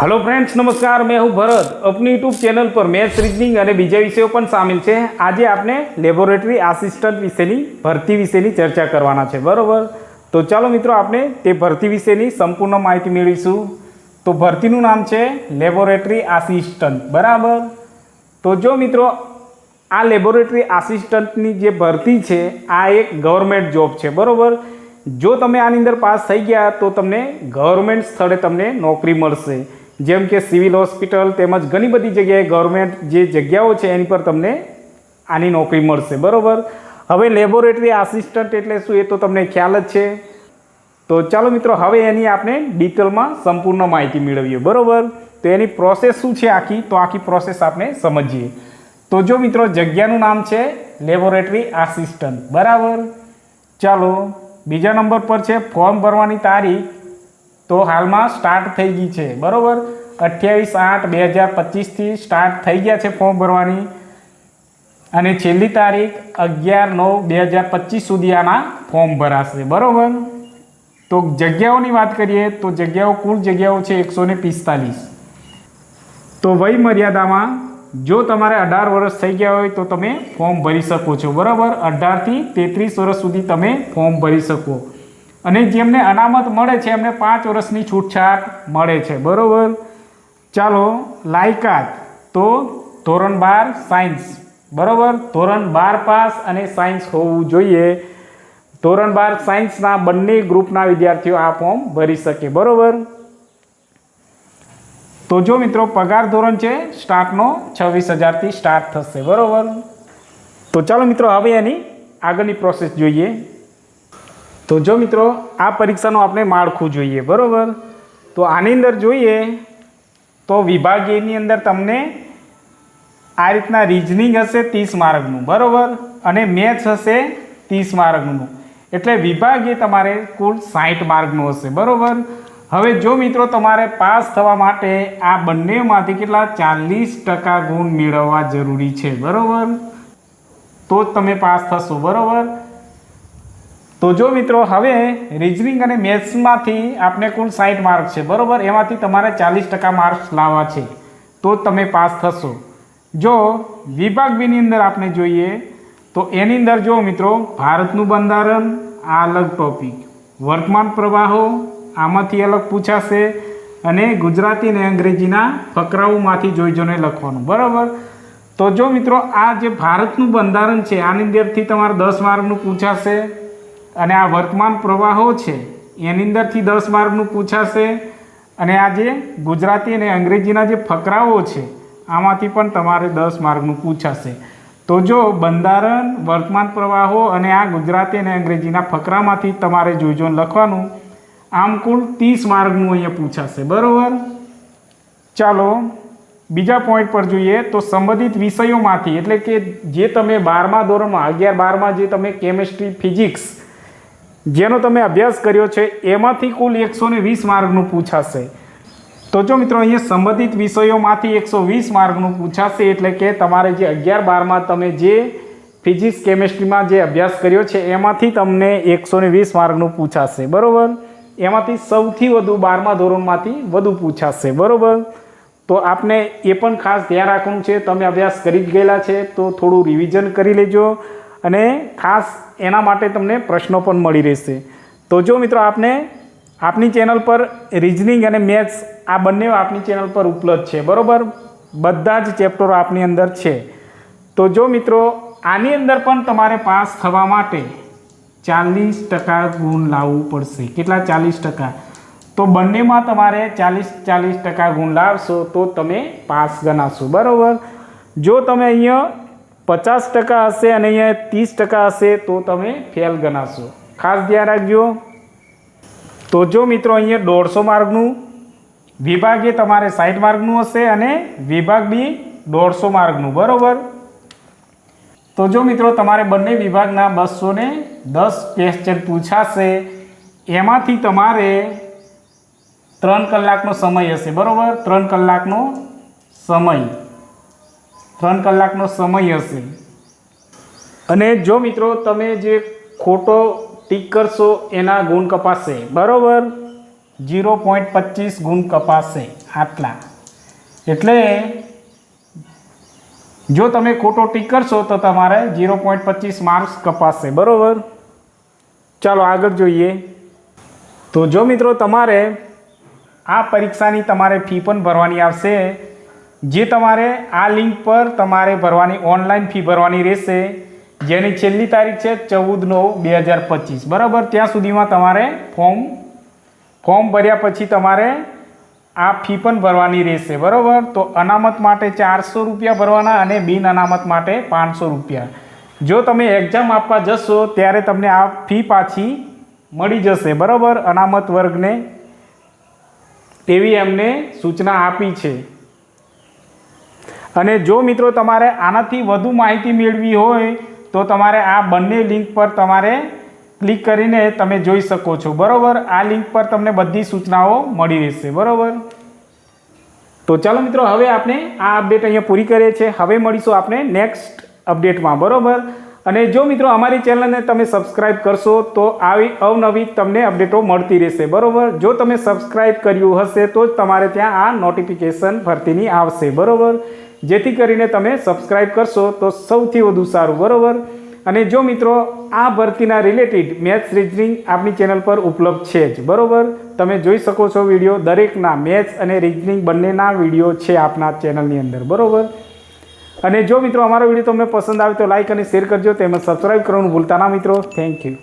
Hello friends નમસ્કાર. મેં હું ભરત. અપની યુટ્યુબ ચેનલ પર મેથ્સ રીઝનિંગ અને બીજા વિષયો પણ સામેલ છે. આજે આપણે લેબોરેટરી આસિસ્ટન્ટ વિશેની, ભરતી વિશેની ચર્ચા કરવાના છે. બરાબર? તો ચાલો મિત્રો, આપણે તે ભરતી વિશેની સંપૂર્ણ માહિતી મેળવીશું. તો ભરતીનું નામ છે લેબોરેટરી આસિસ્ટન્ટ બરાબર? તો જો મિત્રો, આ લેબોરેટરી આસિસ્ટન્ટની જે ભરતી છે, આ એક ગવર્મેન્ટ જોબ છે. બરાબર? જો તમે આની અંદર પાસ થઈ ગયા, તો તમને ગવર્મેન્ટ સ્થળે તમને નોકરી મળશે. જેમ કે સિવિલ હોસ્પિટલ તેમજ ઘણી બધી જગ્યાએ ગવર્મેન્ટ જે જગ્યાઓ છે એની પર તમને આની નોકરી મળશે, બરાબર? હવે લેબોરેટરી આસિસ્ટન્ટ એટલે શું એ તો તમને ખ્યાલ જ છે. તો ચાલો મિત્રો, હવે એની આપણે ડિટેલમાં સંપૂર્ણ માહિતી મેળવીએ, બરોબર? તો એની પ્રોસેસ શું છે આખી? તો આખી પ્રોસેસ આપણે સમજીએ. તો જો મિત્રો, જગ્યાનું નામ છે લેબોરેટરી આસિસ્ટન્ટ બરાબર? ચાલો, બીજા નંબર પર છે ફોર્મ ભરવાની તારીખ. તો હાલમાં સ્ટાર્ટ થઈ ગઈ છે. બરાબર? અઠ્યાવીસ આઠ બે હજાર પચીસથી સ્ટાર્ટ થઈ ગયા છે ફોર્મ ભરવાની. અને છેલ્લી તારીખ અગિયાર નવ બે હજાર પચીસ સુધી આના ફોર્મ ભરાશે. બરાબર? તો જગ્યાઓની વાત કરીએ તો જગ્યાઓ, કુલ જગ્યાઓ છે એકસો ને પિસ્તાલીસ. તો વય મર્યાદામાં જો તમારે અઢાર વર્ષ થઈ ગયા હોય તો તમે ફોર્મ ભરી શકો છો. બરાબર? અઢારથી તેત્રીસ વર્ષ સુધી તમે ફોર્મ ભરી શકો. અને જેમને અનામત મળે છે, એમને પાંચ વર્ષની છૂટછાટ મળે છે. બરાબર? ચાલો, લાયકાત. તો ધોરણ બાર, સાયન્સ. બરાબર? ધોરણ બાર પાસ અને સાયન્સ હોવું જોઈએ. ધોરણ બાર, સાયન્સના બંને ગ્રુપના વિદ્યાર્થીઓ આ ફોર્મ ભરી શકે. બરાબર? તો જો મિત્રો, પગાર ધોરણ છે સ્ટાર્ટનો છવ્વીસ હજારથી સ્ટાર્ટ થશે. બરાબર? તો ચાલો મિત્રો, હવે એની આગળની પ્રોસેસ જોઈએ. તો જો મિત્રો, આ પરીક્ષાનું આપણે માળખું જોઈએ, બરાબર? તો આની અંદર જોઈએ, તો વિભાગીયની અંદર તમને આ રીતના રિઝનિંગ હશે ત્રીસ માર્કનું, બરાબર? અને મેથ્સ હશે ત્રીસ માર્કનું. એટલે વિભાગીય તમારે કુલ સાઠ માર્કનું હશે, બરાબર? હવે જો મિત્રો તમારે પાસ થવા માટે આ બંનેમાંથી કેટલા? ચાલીસ ટકા ગુણ મેળવવા જરૂરી છે, બરાબર? તો જ તમે પાસ થશો, બરાબર? તો જો મિત્રો, હવે રિઝનિંગ અને મેથ્સમાંથી આપણે કુલ સાઠ માર્ક છે, બરાબર? એમાંથી તમારે ચાલીસ ટકા માર્ક્સ લાવવા છે, તો તમે પાસ થશો. જો વિભાગ બીની અંદર આપણે જોઈએ, તો એની અંદર જો મિત્રો, ભારતનું બંધારણ, આ અલગ ટોપિક વર્તમાન પ્રવાહો, આમાંથી અલગ પૂછાશે અને ગુજરાતી અને અંગ્રેજીના ફકરાઓમાંથી જોઈ જોઈને લખવાનું, બરાબર? તો જો મિત્રો, આ જે ભારતનું બંધારણ છે, આની અંદરથી તમારે દસ માર્કનું પૂછાશે અને આ વર્તમાન પ્રવાહો છે, એની અંદરથી દસ માર્કનું પૂછાશે. અને આ જે ગુજરાતી અને અંગ્રેજીના જે ફકરાઓ છે, આમાંથી પણ તમારે દસ માર્કનું પૂછાશે. તો જો બંધારણ, વર્તમાન પ્રવાહો અને આ ગુજરાતી અને અંગ્રેજીના ફકરામાંથી તમારે જોઈજો લખવાનું. આમ કુલ ત્રીસ માર્કનું અહીંયા પૂછાશે, બરાબર? ચાલો, બીજા પોઈન્ટ પર જોઈએ તો સંબંધિત વિષયોમાંથી, એટલે કે જે તમે બારમા ધોરણમાં, અગિયાર બારમાં જે તમે કેમેસ્ટ્રી ફિઝિક્સ જેનો તમે અભ્યાસ કર્યો છે, એમાંથી કુલ એકસો ને વીસ માર્કનું પૂછાશે. તો જો મિત્રો અહીંયા સંબંધિત વિષયોમાંથી એકસો વીસ માર્કનું પૂછાશે, એટલે કે તમારે જે અગિયાર બારમાં તમે જે ફિઝિક્સ, કેમેસ્ટ્રીમાં જે અભ્યાસ કર્યો છે, એમાંથી તમને એકસો ને વીસ માર્કનું પૂછાશે. બરાબર? એમાંથી સૌથી વધુ બારમા ધોરણમાંથી વધુ પૂછાશે. બરાબર? તો આપને એ પણ ખાસ ધ્યાન રાખવાનું છે, તમે અભ્યાસ કરી જ ગયેલા છે, તો થોડું રિવિઝન કરી લેજો. અને ખાસ એના માટે તમને પ્રશ્નો પણ મળી રહેશે. તો જો મિત્રો આપને આપની ચેનલ પર રિઝનિંગ અને મેથ્સ આ બંને આપની ચેનલ પર ઉપલબ્ધ છે, બરાબર? બધા જ ચેપ્ટરો આપની અંદર છે. તો જો મિત્રો, આની અંદર પણ તમારે પાસ થવા માટે ચાલીસ ટકા ગુણ લાવવું પડશે. કેટલા ચાલીસ ટકા? તો બંનેમાં તમારે ચાલીસ ચાલીસ ટકા ગુણ લાવશો તો તમે પાસ ગણાશો, બરાબર? જો તમે અહીંયા પચાસ ટકા હશે અને અહીંયા ત્રીસ ટકા હશે તો તમે ફેલ ગણાશો. ખાસ ધ્યાન રાખજો. તો જો મિત્રો અહીંયા દોઢસો માર્કનું વિભાગ એ તમારે સાઠ માર્કનું હશે અને વિભાગ બી દોઢસો માર્કનું. બરાબર? તો જો મિત્રો તમારે બંને વિભાગના બસો ને દસ ક્વેશ્ચન પૂછાશે. એમાંથી તમારે ત્રણ કલાકનો સમય હશે. બરાબર? ત્રણ કલાકનો સમય. ત્રણ કલાકનો સમય હશે. અને જો મિત્રો તમે જે ખોટો ટીક કરશો, એના ગુણ કપાશે. બરાબર? જીરો પોઈન્ટ પચીસ ગુણ કપાશે આટલા. એટલે જો તમે ખોટો ટીક કરશો, તો તમારે ઝીરો પોઈન્ટ પચીસ માર્ક્સ કપાશે. બરાબર? ચાલો આગળ જોઈએ. તો જો મિત્રો તમારે આ પરીક્ષાની તમારે ફી પણ ભરવાની આવશે. જે તમારે આ લિંક પર તમારે ભરવાની ઓનલાઈન ફી ભરવાની રહેશે. જેની છેલ્લી તારીખ છે ચૌદ નવ બે હજાર પચીસ. બરાબર? ત્યાં સુધીમાં તમારે ફોર્મ ફોર્મ ભર્યા પછી તમારે આ ફી પણ ભરવાની રહેશે. બરાબર? તો અનામત માટે ચારસો રૂપિયા ભરવાના અને બિન અનામત માટે પાંચસો રૂપિયા. જો તમે એક્ઝામ આપવા જશો ત્યારે તમને આ ફી પાછી મળી જશે. બરાબર? અનામત વર્ગને તેવી એમને સૂચના આપી છે. અને જો મિત્રો તમારે આનાથી વધુ માહિતી મેળવી હોય, તો તમારે આ બંને લિંક પર તમારે ક્લિક કરીને તમે જોઈ શકો છો. બરાબર? આ લિંક પર તમને બધી સૂચનાઓ મળી રહેશે. બરાબર? તો ચાલો મિત્રો, હવે આપણે આ અપડેટ અહીંયા પૂરી કરીએ છીએ. હવે મળીશું આપણે નેક્સ્ટ અપડેટમાં બરાબર? અને જો મિત્રો અમારી ચેનલને તમે સબસ્ક્રાઇબ કરશો, તો આવી અવનવી તમને અપડેટો મળતી રહેશે. બરાબર? જો તમે સબસ્ક્રાઇબ કર્યું હશે, તો જ તમારે ત્યાં આ નોટિફિકેશન ભરતીની આવશે. બરાબર? જેથી કરીને તમે સબસ્ક્રાઇબ કરશો, તો સૌથી વધુ સારું. બરાબર? અને જો મિત્રો, આ ભરતીના રિલેટેડ મેથ્સ રિઝનિંગ આપણી ચેનલ પર ઉપલબ્ધ છે જ. બરાબર? તમે જોઈ શકો છો વીડિયો દરેકના મેથ્સ અને રિઝનિંગ બંનેના વીડિયો છે આપના ચેનલની અંદર. બરાબર? અને જો મિત્રો અમારો વીડિયો તમને પસંદ આવે તો લાઈક અને શેર કરજો. તેમજ સબસ્ક્રાઈબ કરવાનું ભૂલતા ના મિત્રો. Thank you